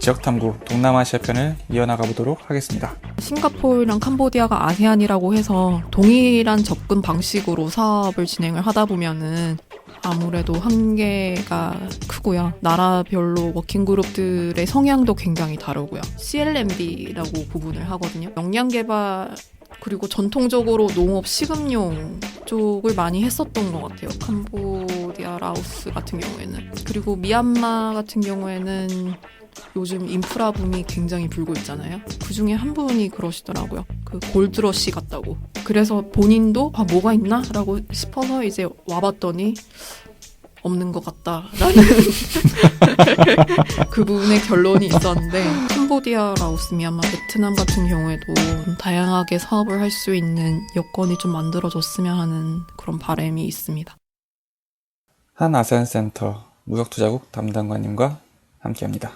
지역 탐구 동남아시아 편을 이어나가 보도록 하겠습니다. 싱가포르랑 캄보디아가 아세안이라고 해서 동일한 접근 방식으로 사업을 진행을 하다 보면은 아무래도 한계가 크고요. 나라별로 워킹 그룹들의 성향도 굉장히 다르고요. CLMB라고 구분을 하거든요. 역량 개발 그리고 전통적으로 농업 식음용 쪽을 많이 했었던 것 같아요. 캄보디아, 라오스 같은 경우에는. 그리고 미얀마 같은 경우에는 요즘 인프라 붐이 굉장히 불고 있잖아요. 그 중에 한 분이 그러시더라고요. 그 골드러시 같다고. 그래서 본인도 아, 뭐가 있나? 라고 싶어서 이제 와봤더니 없는 것 같다라는 그분의 결론이 있었는데 캄보디아, 라오스, 미얀마, 베트남 같은 경우에도 다양하게 사업을 할 수 있는 여건이 좀 만들어졌으면 하는 그런 바람이 있습니다. 한 아세안 센터 무역투자국 담당관님과 함께합니다.